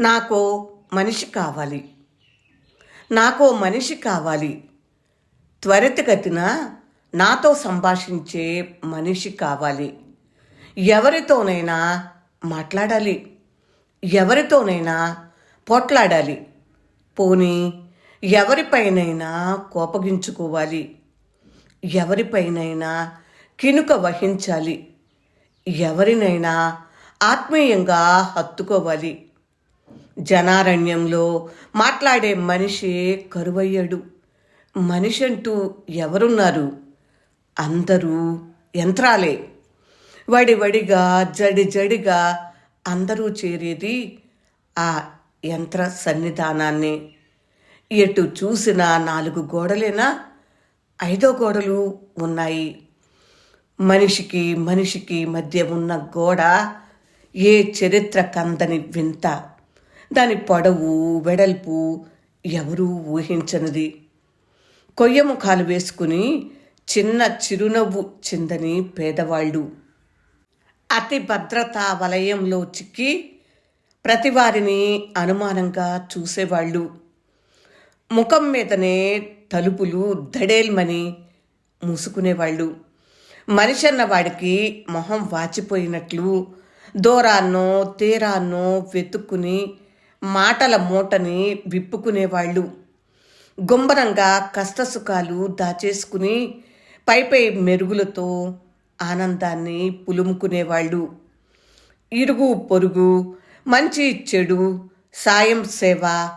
నాకో మనిషి కావాలి. నాకో మనిషి కావాలి. త్వరితగతిన నాతో సంభాషించే మనిషి కావాలి. ఎవరితోనైనా మాట్లాడాలి. ఎవరితోనైనా పోట్లాడాలి. పోనీ ఎవరిపైనైనా కోపగించుకోవాలి. ఎవరిపైనైనా కినుక వహించాలి. ఎవరినైనా ఆత్మీయంగా హత్తుకోవాలి. జనారణ్యంలో మాట్లాడే మనిషే కరువయ్యాడు. మనిషి అంటూ ఎవరున్నారు? అందరూ యంత్రాలే. వడి వడిగా జడి జడిగా అందరూ చేరేది ఆ యంత్ర సన్నిధానాన్ని. ఎటు చూసినా నాలుగు గోడలేనా? ఐదో గోడలు ఉన్నాయి. మనిషికి మనిషికి మధ్య ఉన్న గోడ ఏ చరిత్ర కందని వింత. దాని పొడవు వెడల్పు ఎవరూ ఊహించనిది. కొయ్య ముఖాలు వేసుకుని చిన్న చిరునవ్వు చిందని పేదవాళ్ళు. అతి భద్రతా వలయంలో చిక్కి ప్రతివారిని అనుమానంగా చూసేవాళ్ళు. ముఖం మీదనే తలుపులు దడేల్మని మూసుకునేవాళ్ళు. మనిషి అన్నవాడికి మొహం వాచిపోయినట్లు దూరాన్నో తీరాన్నో వెతుక్కుని మాటల మూటని విప్పుకునేవాళ్ళు. గుంబరంగా కష్టసుఖాలు దాచేసుకుని పైపై మెరుగులతో ఆనందాన్ని పులుముకునేవాళ్ళు. ఇరుగు పొరుగు మంచి చెడు సాయం సేవ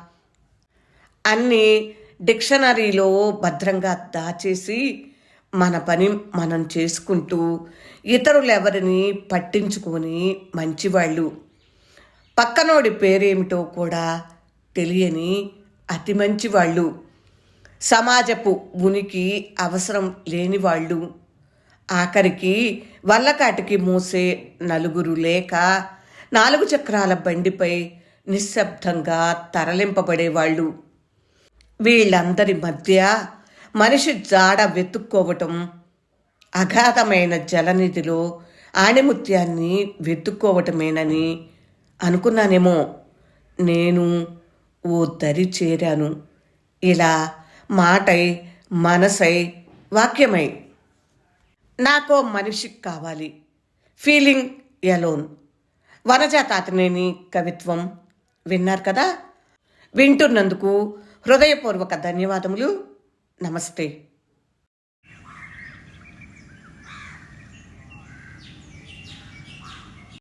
అన్నీ డిక్షనరీలో భద్రంగా దాచేసి మన పని మనం చేసుకుంటూ ఇతరులెవరిని పట్టించుకొని మంచివాళ్ళు. పక్కనోడి పేరేమిటో కూడా తెలియని అతి మంచి వాళ్ళు. సమాజపు ఉనికి అవసరం లేని వాళ్ళు. ఆఖరికి వల్లకాటికి మూసే నలుగురు లేక నాలుగు చక్రాల బండిపై నిశ్శబ్దంగా తరలింపబడేవాళ్ళు వీళ్ళందరి మధ్య మనిషి జాడ వెతుక్కోవటం అగాధమైన జలనిధిలో ఆణిముత్యాన్ని వెతుక్కోవటమేనని అనుకున్నానేమో. నేను ఓ దరి చేరాను. ఇలా మాటై మనసై వాక్యమై. నాకో మనిషి కావాలి. Feeling alone. వనజా తాతనేని కవిత్వం. విన్నారు కదా? వింటున్నందుకు హృదయపూర్వక ధన్యవాదములు. నమస్తే.